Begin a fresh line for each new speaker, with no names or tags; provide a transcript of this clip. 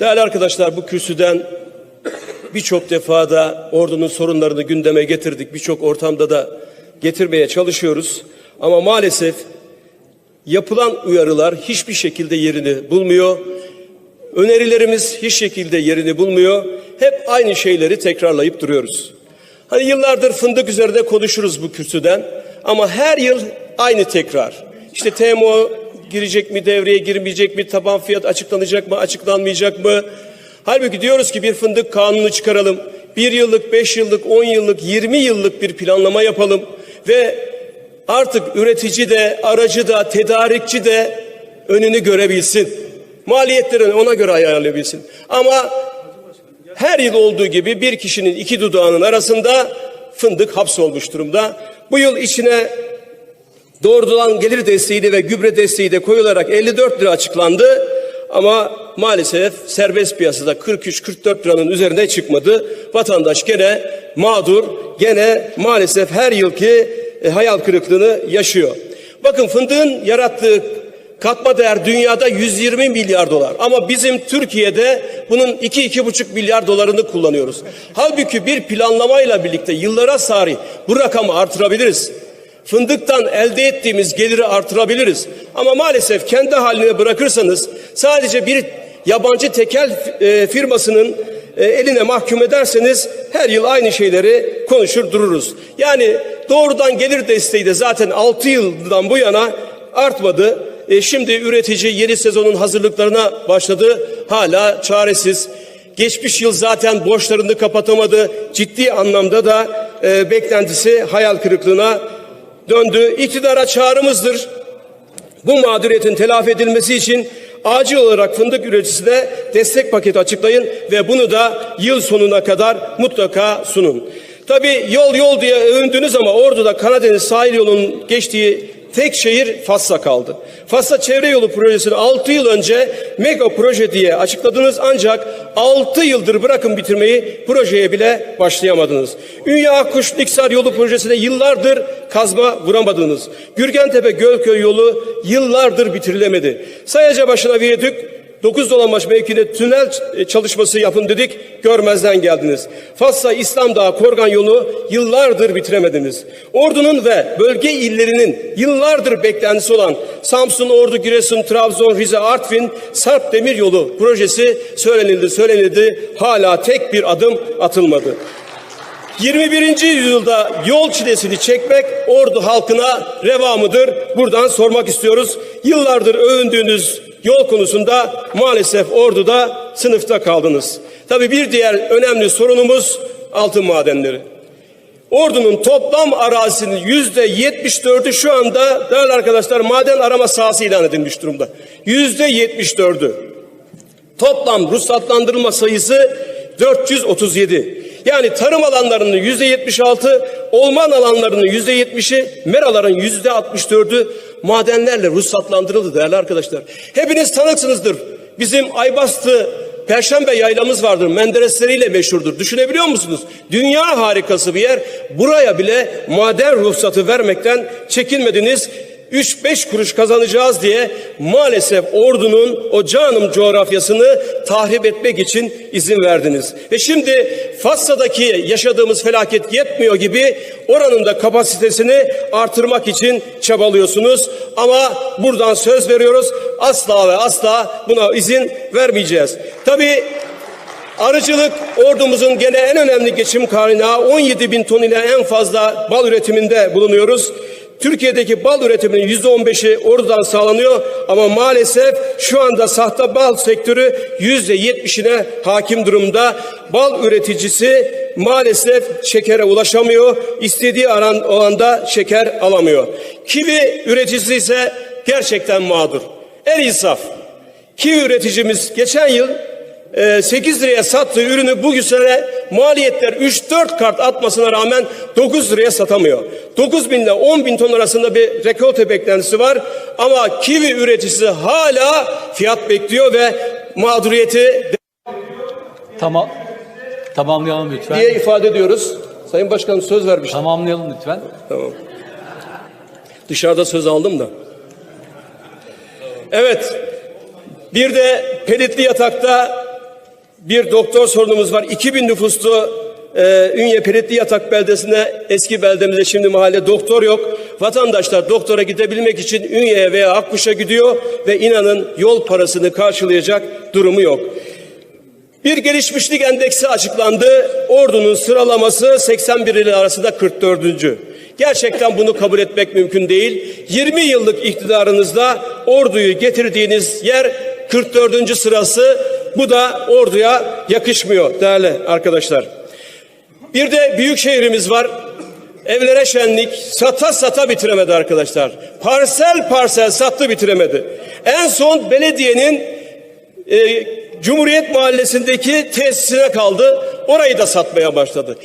Değerli arkadaşlar bu kürsüden birçok defa da ordunun sorunlarını gündeme getirdik. Birçok ortamda da getirmeye çalışıyoruz. Ama maalesef yapılan uyarılar hiçbir şekilde yerini bulmuyor. Önerilerimiz hiç şekilde yerini bulmuyor. Hep aynı şeyleri tekrarlayıp duruyoruz. Hani yıllardır fındık üzerinde konuşuruz bu kürsüden ama her yıl aynı tekrar. İşte TMO girecek mi devreye girmeyecek mi taban fiyat açıklanacak mı açıklanmayacak mı? Halbuki diyoruz ki bir fındık kanunu çıkaralım. Bir yıllık, beş yıllık, on yıllık, yirmi yıllık bir planlama yapalım ve artık üretici de, aracı da, tedarikçi de önünü görebilsin. Maliyetlerini ona göre ayarlayabilsin. Ama her yıl olduğu gibi bir kişinin iki dudağının arasında fındık hapsolmuş durumda. Bu yıl içine doğrudan gelir desteği de ve gübre desteği de koyularak 54 lira açıklandı. Ama maalesef serbest piyasada 43-44 liranın üzerine çıkmadı. Vatandaş gene mağdur, gene maalesef her yılki e, hayal kırıklığını yaşıyor. Bakın fındığın yarattığı katma değer dünyada 120 milyar dolar. Ama bizim Türkiye'de bunun 2-2,5 milyar dolarını kullanıyoruz. Halbuki bir planlamayla birlikte yıllara sari bu rakamı artırabiliriz. Fındıktan elde ettiğimiz geliri artırabiliriz. Ama maalesef kendi haline bırakırsanız sadece bir yabancı tekel e, firmasının e, eline mahkum ederseniz her yıl aynı şeyleri konuşur dururuz. Yani doğrudan gelir desteği de zaten 6 yıldan bu yana artmadı. E, şimdi üretici yeni sezonun hazırlıklarına başladı. Hala çaresiz. Geçmiş yıl zaten borçlarını kapatamadı. Ciddi anlamda da e, beklentisi hayal kırıklığına döndü. İktidara çağrımızdır. Bu mağduriyetin telafi edilmesi için acil olarak fındık üreticisine destek paketi açıklayın ve bunu da yıl sonuna kadar mutlaka sunun. Tabii yol yol diye övündünüz ama Ordu'da Karadeniz sahil yolunun geçtiği tek şehir Fas'a kaldı. Fas'a çevre yolu projesini 6 yıl önce mega proje diye açıkladınız ancak 6 yıldır bırakın bitirmeyi projeye bile başlayamadınız. Ünye Akkuş Niksar yolu projesine yıllardır kazma vuramadınız. Gürgentepe Gölköy yolu yıllardır bitirilemedi. Sayaca başına viyadük 9 dolanbaş mevkide tünel çalışması yapın dedik, görmezden geldiniz. Fassa İslam Dağı Korgan yolu yıllardır bitiremediniz. Ordunun ve bölge illerinin yıllardır beklentisi olan Samsun, Ordu, Giresun, Trabzon, Rize, Artvin, Sarp Demir Yolu projesi söylenildi, söylenildi. Hala tek bir adım atılmadı. 21. yüzyılda yol çilesini çekmek ordu halkına reva mıdır? Buradan sormak istiyoruz. Yıllardır övündüğünüz yol konusunda maalesef orduda sınıfta kaldınız. Tabii bir diğer önemli sorunumuz altın madenleri. Ordunun toplam arazisinin yüzde yetmiş dördü şu anda değerli arkadaşlar maden arama sahası ilan edilmiş durumda. Yüzde yetmiş dördü. Toplam ruhsatlandırılma sayısı 437. Yani tarım alanlarının yüzde 76, orman alanlarının yüzde 70'i, meraların yüzde 64'ü madenlerle ruhsatlandırıldı değerli arkadaşlar. Hepiniz tanıksınızdır. Bizim Aybastı Perşembe yaylamız vardır. Menderesleriyle meşhurdur. Düşünebiliyor musunuz? Dünya harikası bir yer. Buraya bile maden ruhsatı vermekten çekinmediniz. 3-5 kuruş kazanacağız diye maalesef ordunun o canım coğrafyasını tahrip etmek için izin verdiniz. Ve şimdi Fassa'daki yaşadığımız felaket yetmiyor gibi oranın da kapasitesini artırmak için çabalıyorsunuz. Ama buradan söz veriyoruz asla ve asla buna izin vermeyeceğiz. Tabii Arıcılık ordumuzun gene en önemli geçim kaynağı 17 bin ton ile en fazla bal üretiminde bulunuyoruz. Türkiye'deki bal üretiminin yüzde on beşi oradan sağlanıyor ama maalesef şu anda sahte bal sektörü yüzde yetmişine hakim durumda. Bal üreticisi maalesef şekere ulaşamıyor. İstediği aran olanda şeker alamıyor. Kivi üreticisi ise gerçekten mağdur. En insaf. Kivi üreticimiz geçen yıl 8 liraya sattığı ürünü bugün sene maliyetler 3-4 kart atmasına rağmen 9 liraya satamıyor. 9 bin ile 10 bin ton arasında bir rekolte beklentisi var ama kivi üreticisi hala fiyat bekliyor ve mağduriyeti
Tamam. Tamamlayalım lütfen.
diye ifade ediyoruz. Sayın Başkanım söz vermiş.
Tamamlayalım lütfen.
Tamam. Dışarıda söz aldım da. Evet. Bir de pelitli yatakta bir doktor sorunumuz var. 2000 nüfuslu e, Ünye Peritli Yatak beldesine eski beldemizde şimdi mahalle doktor yok. Vatandaşlar doktora gidebilmek için Ünye'ye veya Akkuş'a gidiyor ve inanın yol parasını karşılayacak durumu yok. Bir gelişmişlik endeksi açıklandı. Ordu'nun sıralaması 81 il arasında 44. Gerçekten bunu kabul etmek mümkün değil. 20 yıllık iktidarınızda Ordu'yu getirdiğiniz yer 44. sırası. Bu da Ordu'ya yakışmıyor değerli arkadaşlar. Bir de büyük şehrimiz var. Evlere şenlik sata sata bitiremedi arkadaşlar. Parsel parsel sattı bitiremedi. En son belediyenin e, Cumhuriyet Mahallesi'ndeki tesisine kaldı. Orayı da satmaya başladı.